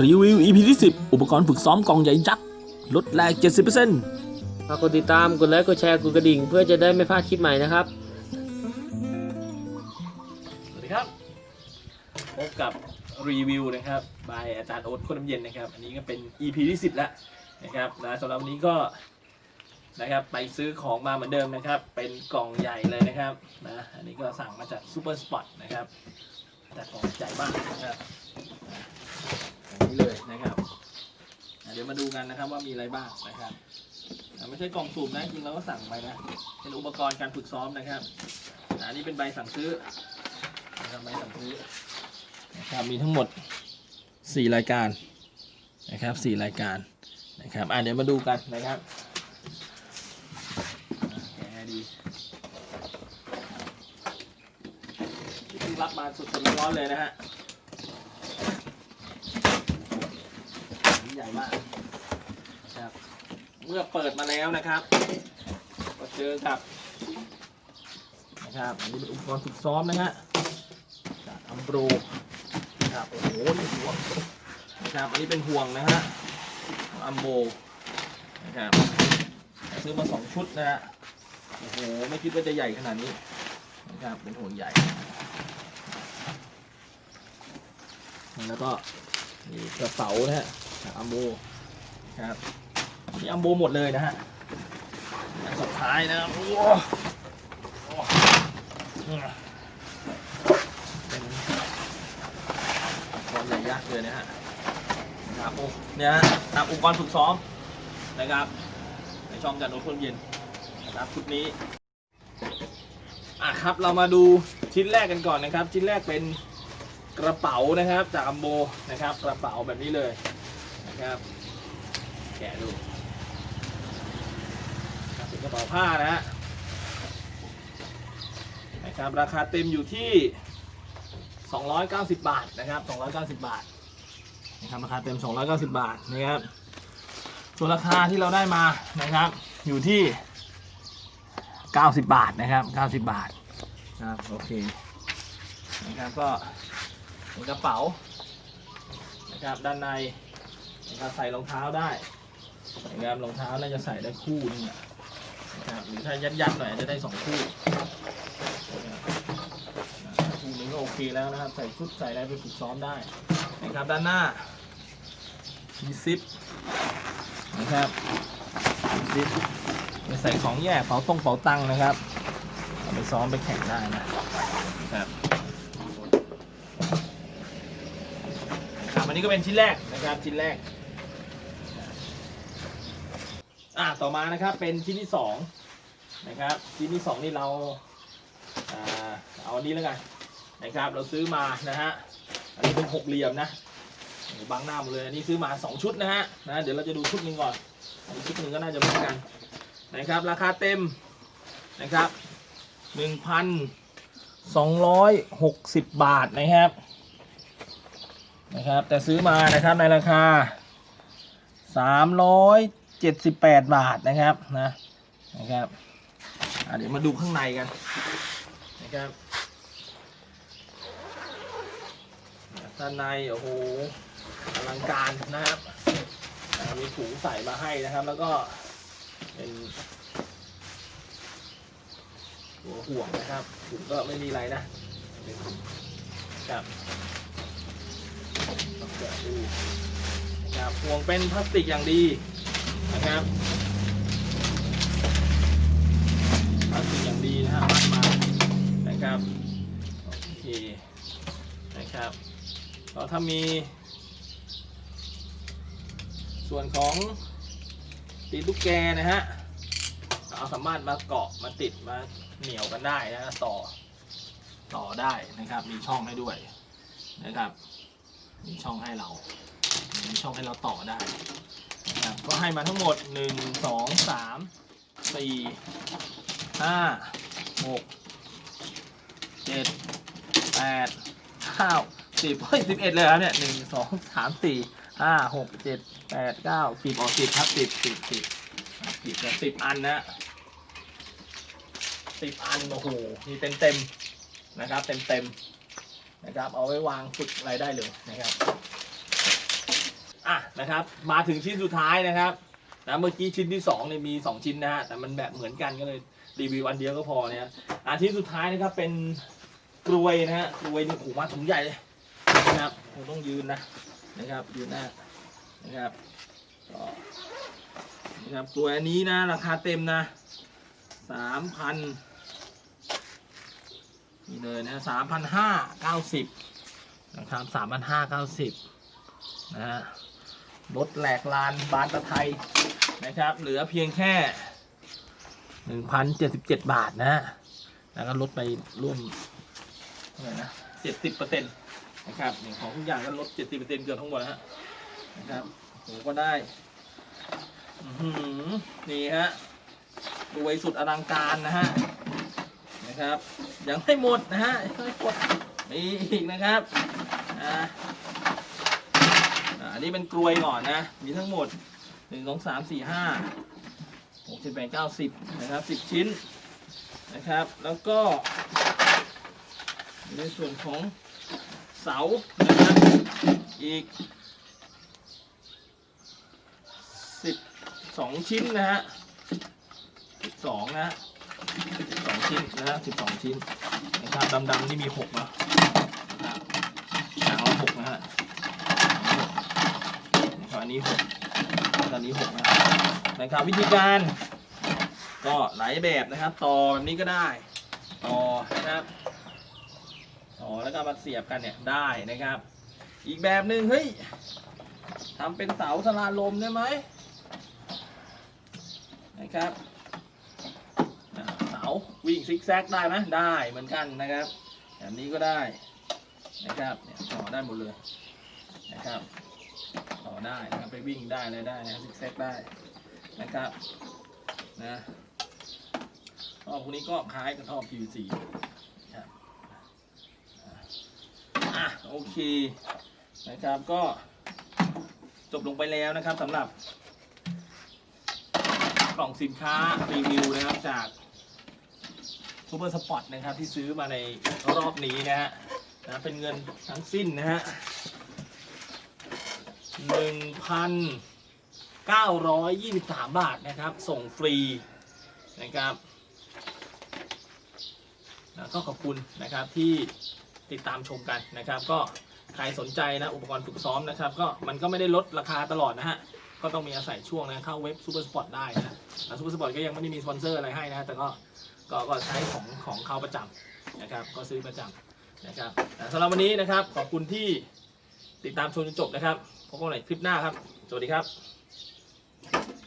รีวิว EP ที่ 10 อุปกรณ์ฝึกซ้อมกองใหญ่ยักษ์ลดแรง70%ฝากกดติดตาม กดไลค์ กดแชร์ กดกระดิ่ง เพื่อจะได้ไม่พลาดคลิปใหม่นะครับ สวัสดีครับ พบกับรีวิวนะครับ บายอาจารย์โอ๊ตคนน้ำเย็นนะครับ อันนี้ก็เป็น EP ที่ 10 แล้วนะครับนะสำหรับวันนี้ก็นะครับไปซื้อของมาเหมือนเดิมนะครับ เป็นกล่องใหญ่เลยนะครับนะอันนี้ก็สั่งมาจากซูเปอร์สปอตนะครับ แต่กล่องใหญ่มากนะครับนะอันนี้เลยนะครับอะเดี๋ยวมาดูกันนะครับว่ามีอะไรบ้างนะครับไม่ใช่กล่องสุ่มนะจริงเราก็สั่งไปนะ เป็นอุปกรณ์การฝึกซ้อมนะครับอันนี้เป็นใบสั่งซื้อนะครับใบสั่งซื้อนะครับมีทั้งหมด 4 รายการนะครับ 4 รายการนะครับอะเดี๋ยวมาดูกันนะครับแกดีรับมาสดๆร้อนเลยนะฮะใหญ่มาก เมื่อเปิดมาแล้วนะครับ ก็เจอกับนะครับอันนี้เป็นอุปกรณ์ฝึกซ้อมนะฮะจากอัมโบรนะครับโอ้โหนี่ห่วงนะครับอันนี้เป็นห่วงนะฮะอัมโบนะครับซื้อมาสองชุดนะฮะโอ้โหไม่คิดว่าจะใหญ่ขนาดนี้นะครับเป็นห่วงใหญ่ แล้วก็มีกระเป๋านะฮะจากอัมโบนะครับ นี่อัมโบหมดเลยนะฮะอันสุดท้ายนะครับโอ้โหโอ้โหเป็นอุปกรณ์ใหญ่ยักษ์เลยนะฮะนะครับโอ้เนี่ยฮะตามอุปกรณ์ฝึกซ้อมนะครับ ในช่องจันโนต้นเย็นนะครับชุดนี้อะครับเรามาดูชิ้นแรกกันก่อนนะครับ ชิ้นแรกเป็นกระเป๋านะครับจากอัมโบนะครับ กระเป๋าแบบนี้เลยนะครับแกะดู กระเป๋าผ้านะฮะนะครับราคาเต็มอยู่ที่ 290 บาทนะครับ 290 บาทนะครับราคาเต็ม 290 บาทนะครับส่วนราคาที่เราได้มานะครับ อยู่ที่ 90 บาทนะครับ 90 บาทนะครับโอเคนะครับก็เป็นกระเป๋านะครับด้านในนะครับใส่รองเท้าได้นะครับรองเท้าน่าจะใส่ได้คู่นึงอะ นะครับหรือถ้ายัดๆหน่อยอาจจะได้สองคู่คู่นี้ก็โอเคแล้วนะครับ ใส่ชุดใส่อะไรไปฝึกซ้อมได้นะครับด้านหน้ามีซิปนะครับมีซิปไปใส่ของแยกเป๋าตรงเป๋าตังค์นะครับเอาไปซ้อมไปแข่งได้นะครับครับอันนี้ก็เป็นชิ้นแรกนะครับชิ้นแรก อะต่อมานะครับเป็นชิ้นที่สองนะครับชิ้นที่สองนี่เราอ่าเอาอันนี้แล้วกันนะครับเราซื้อมานะฮะอันนี้เป็นหกเหลี่ยมนะบางหน้าหมดเลยอันนี้ซื้อมาสองชุดนะฮะนะเดี๋ยวเราจะดูชุดหนึ่งก่อนอันชุดหนึ่งก็น่าจะเหมือนกันนะครับราคาเต็มนะครับหนึ่งพันสองร้อยหกสิบบาทนะครับนะครับ แต่ซื้อมานะครับในราคาสามร้อย เจ็ดสิบแปดบาทนะครับนะนะครับเดี๋ยวมาดูข้างในกันนะครับด้านในโอ้โหอลังการนะครับมีถุงใส่มาให้นะครับ แล้วก็เป็นหัวห่วงนะครับถุงก็ไม่มีอะไรนะครับต้องแกะดูนะครับห่วงเป็นพลาสติกอย่างดี นะครับพลาสติกอย่างดีนะฮะมัดมานะครับโอเคนะครับเราถ้ามี ส่วนของตีนลูกแกนะฮะเราสามารถมาเกาะมาติดมาเหนียวกันได้นะต่อต่อได้นะครับ มีช่องให้ด้วยนะครับ มีช่องให้เรา มีช่องให้เราต่อได้ ก็ให้มาทั้งหมด 1 2 3 4ห้าหกเจ็ดแปดเก้าสิบเฮ้ยสิบเอ็ดเลยครับเนี่ยหนึ่งสองสามสี่ห้าหกเจ็ดแปดเก้าสิบออกสิบครับสิบสิบสิบสิบสิบอันนะสิบอัน โอ้โหมีเต็มเต็มนะครับ เต็มเต็มนะครับ เอาไว้วางฝึกอะไรได้เลยนะครับ นะครับ มาถึงชิ้นสุดท้ายนะครับนะเมื่อกี้ชิ้นที่สองเนี่ยมีสองชิ้นนะฮะแต่มันแบบเหมือนกันก็เลยรีวิวอันเดียวก็พอเนี่ยอ่าชิ้นสุดท้ายนะครับเป็นกลวยนะฮะกลวยนี่โอ้โหมาถุงใหญ่เลยนะครับผมต้องยืนนะนะครับยืนหน้านะครับก็นะครับกลวยอันนี้นะราคาเต็มนะสามพันนี่เลยนะสามพันห้าเก้าสิบนะครับสามพันห้าเก้าสิบนะฮะ รถแหลกลานบานตะไทยนะครับ เหลือเพียงแค่ 1,077 บาทนะแล้วก็ลดไปร่วมเท่าไหร่นะ70เปอร์เซ็นต์นะครับอย่างของทุกอย่างก็ลด70เปอร์เซ็นต์เกือบทั้งหมดแล้วฮะนะครับผมก็ได้นี่ฮะรวยสุดอลังการนะฮะนะครับยังไม่หมดนะฮะยังไม่หมดมีอีกนะครับอ่า อันนี้เป็นกลวยก่อนนะ มีทั้งหมด1 2 3 4 5หกสิบแปดเก้าสิบนะครับสิบชิ้นนะครับ แล้วก็ ในส่วนของเสานะครับอีกสิบสองชิ้นนะฮะสิบสองนะสิบสองชิ้นนะฮะสิบสองชิ้นนะครับดำๆนี่มีหกนะนะครับหางละหกนะฮะหางละหกนะครับ อันนี้หกอันนี้หกนะนะครับวิธีการก็หลายแบบนะครับ ต่อแบบนี้ก็ได้ ต่อนะครับต่อแล้วก็มาเสียบกันเนี่ยได้นะครับ อีกแบบหนึ่งเฮ้ยทำเป็นเสาสลาลมได้ไหมนะครับเสาวิ่งซิกแซกได้ไหมได้เหมือนกันนะครับ แบบนี้ก็ได้นะครับเนี่ยต่อได้หมดเลยนะครับ ได้นะครับไปวิ่งได้เลยได้นะซิกแซกได้นะครับนะท่อพวกนี้ก็คล้ายกับท่อ PVC นะครับอะโอเคนะครับก็จบลงไปแล้วนะครับสำหรับกล่องสินค้ารีวิวนะครับจากซูเปอร์สปอตนะครับที่ซื้อมาในรอบนี้นะฮะนะเป็นเงินทั้งสิ้นนะฮะ หนึ่งพัน923 บาทนะครับ ส่งฟรีนะครับก็ขอบคุณนะครับที่ติดตามชมกันนะครับ ก็ใครสนใจนะอุปกรณ์ฝึกซ้อมนะครับ ก็มันก็ไม่ได้ลดราคาตลอดนะฮะก็ต้องมีอาศัยช่วงนะเข้าเว็บ Super Sport ได้นะซูเปอร์สปอร์ตก็ยังไม่ได้มีสปอนเซอร์อะไรให้นะแต่ก็ก็ก็ใช้ของของเขาประจำนะครับ ก็ซื้อประจำนะครับสำหรับวันนี้นะครับขอบคุณที่ ติดตามชมจนจบนะครับพบกันใหม่คลิปหน้าครับ สวัสดีครับ